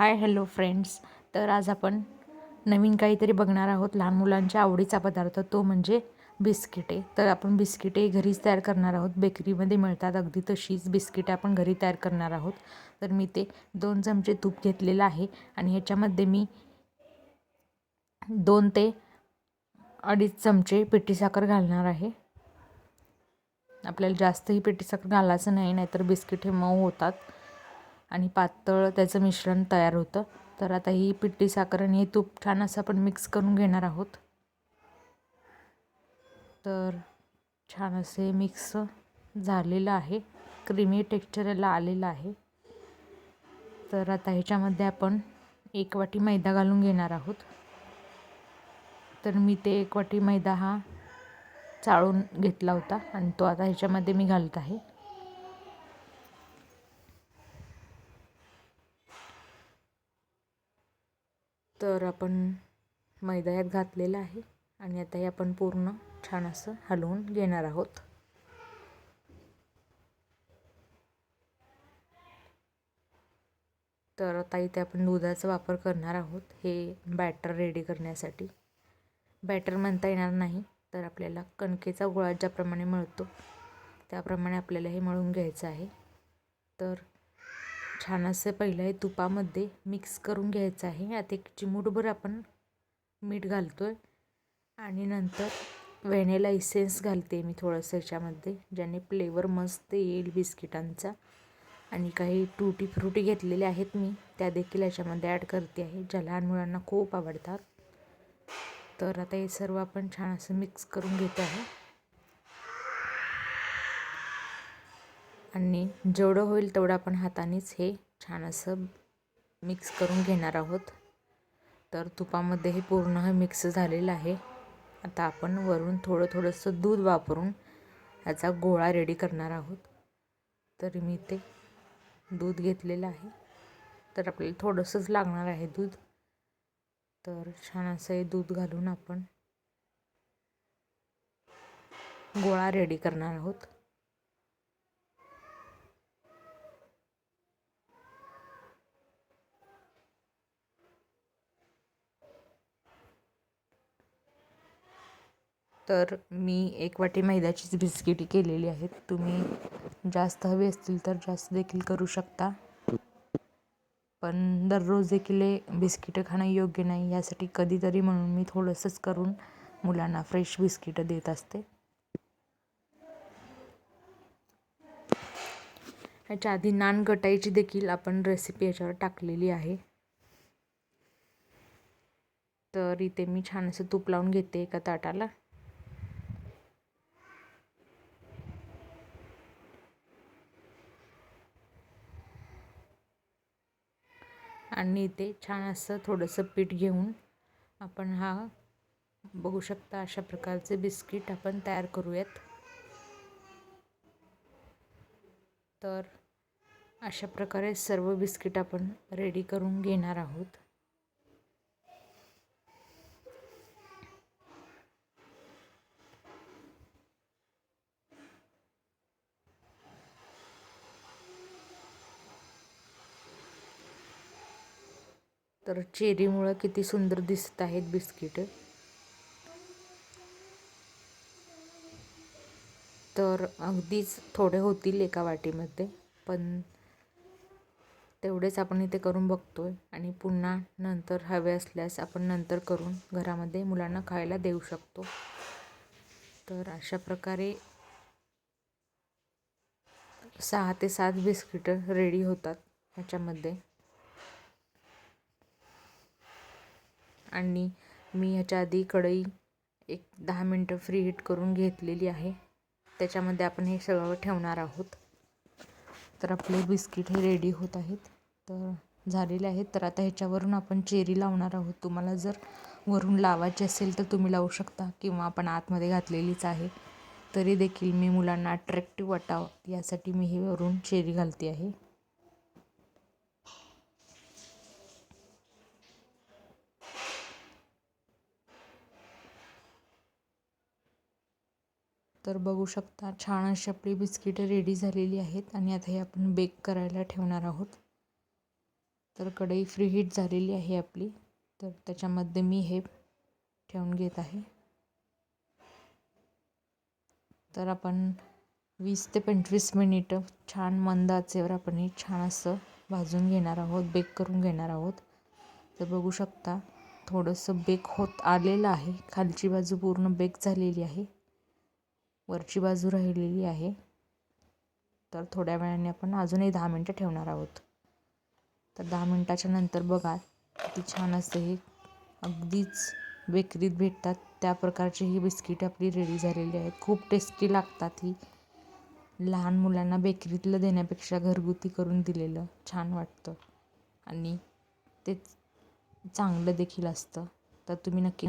Hi hello friends. तर आज आपण नवीन काहीतरी बघणार आहोत लहान मुलांच्या आवडीचा पदार्थ तो म्हणजे बिस्किटे. तर आपण बिस्किटे घरीच तयार करणार आहोत. बेकरीमध्ये मिळतात अगदी तशीच बिस्किटे आपण घरी तयार करणार आहोत. तर मी ते दोन चमचे तूप घेतलेलं आहे आणि ह्याच्यामध्ये मी दोन ते अडीच चमचे पिठी साखर घालणार आहे. आपल्याला जास्तही पिठी साखर घालायचं नाही नाहीतर बिस्किट हे मऊ होतात. आणि पातळ त्याचं मिश्रण तयार होतं. तर आता ही पिठी साखर आणि हे तूप छान असं आपण मिक्स करून घेणार आहोत. तर छान असे मिक्स झालेलं आहे. क्रीमी टेक्स्चर याला आलेलं आहे. तर आता ह्याच्यामध्ये आपण एक वाटी मैदा घालून घेणार आहोत. तर मी ते एक वाटी मैदा हा चाळून घेतला होता आणि तो आता ह्याच्यामध्ये मी घालत आहे तर आपण मैदा यात घातलेला आहे आणि आता हे आपण पूर्ण छान असं हलवून घेणार आहोत. तर आता इथे आपण दुधाचा वापर करणार आहोत. हे बॅटर रेडी करण्यासाठी. बॅटर म्हणता येणार नाही तर आपल्याला कणकेचा गोळा ज्याप्रमाणे मिळतो त्याप्रमाणे आपल्याला हे मळून घ्यायचं आहे. तर छान असं पहिलं हे तुपामध्ये मिक्स करून घ्यायचं आहे. आता एक चिमूटभर आपण मीठ घालतो आहे आणि नंतर व्हॅनिला इसेन्स घालते मी थोडंसं याच्यामध्ये ज्याने फ्लेवर मस्त येईल बिस्किटांचा. आणि काही टूटी फ्रुटी घेतलेले आहेत मी त्या देखील याच्यामध्ये ॲड करते आहे ज्या लहान मुलांना खूप आवडतात. तर आता हे सर्व आपण छान असं मिक्स करून घेतो आहे. आणि जेवढं होईल तेवढं आपण हातानेच हे छान असं मिक्स करून घेणार आहोत. तर तुपामध्ये हे पूर्ण हे मिक्स झालेलं आहे. आता आपण वरून थोडं थोडंसं दूध वापरून ह्याचा गोळा रेडी करणार आहोत. तर मी ते दूध घेतलेलं आहे. तर आपल्याला थोडंसंच लागणार आहे दूध. तर छान असं हे दूध घालून आपण गोळा रेडी करणार आहोत. तर मी एक वाटी मैद्याचीच बिस्किटी केलेली आहेत. तुम्ही जास्त हवी असतील तर जास्त देखील करू शकता. पण दररोज देखील बिस्किटं खाणं योग्य नाही. यासाठी कधीतरी म्हणून मी थोडंसंच करून मुलांना फ्रेश बिस्किटं देत असते. ह्याच्या आधी नान गटाईची देखील आपण रेसिपी याच्यावर टाकलेली आहे. तर इथे मी छान असं तूप लावून घेते एका ताटाला. आणि इथे छान असं थोडंसं पीठ घेऊन आपण हा बघू शकता अशा प्रकारचे बिस्किट आपण तयार करूयात. तर अशा प्रकारे सर्व बिस्किट आपण रेडी करून घेणार आहोत. तर चेरीमुळं किती सुंदर दिसत आहेत बिस्किट. तर अगदीच थोडे होतील एका वाटीमध्ये पण तेवढेच आपण इथे करून बघतो आहे आणि पुन्हा नंतर हवे असल्यास आपण नंतर करून घरामध्ये मुलांना खायला देऊ शकतो. तर अशा प्रकारे सहा ते सात बिस्किटं रेडी होतात ह्याच्यामध्ये. आणि मी ह्याच्या आधी कढई एक दहा मिनटं फ्री हीट करून घेतलेली आहे. त्याच्यामध्ये आपण हे सगळं ठेवणार आहोत. तर आपले बिस्किट हे रेडी होत आहेत. तर झालेले आहेत. तर आता ह्याच्यावरून आपण चेरी लावणार आहोत. तुम्हाला जर वरून लावायची असेल तर तुम्ही लावू शकता किंवा आपण आतमध्ये घातलेलीच आहे. तरी देखील मी मुलांना अट्रॅक्टिव्ह वाटावं यासाठी मी हे वरून चेरी घालते आहे. तर बघू शकता छान अशी आपली बिस्किटं रेडी झालेली आहेत आणि आता हे आपण बेक करायला ठेवणार आहोत. तर कढई फ्री हीट झालेली आहे आपली. तर त्याच्यामध्ये मी हे ठेवून घेत आहे. तर आपण वीस ते पंचवीस मिनिटं छान मंद आचेवर आपण हे छान असं भाजून घेणार आहोत बेक करून घेणार आहोत. तर बघू शकता थोडंसं बेक होत आलेलं आहे. खालची बाजू पूर्ण बेक झालेली आहे. वरची बाजू राहिलेली आहे. तर थोड्या वेळाने आपण अजूनही दहा मिनटं ठेवणार आहोत. तर दहा मिनटाच्या नंतर बघा किती छान असं हे अगदीच बेकरीत भेटतात. त्या प्रकारची ही बिस्किट आपली रेडी झालेली आहेत. खूप टेस्टी लागतात ही. लहान मुलांना बेकरीतलं देण्यापेक्षा घरगुती करून दिलेलं छान वाटतं. आणि ते चांगलं देखील असतं. तर तुम्ही नक्की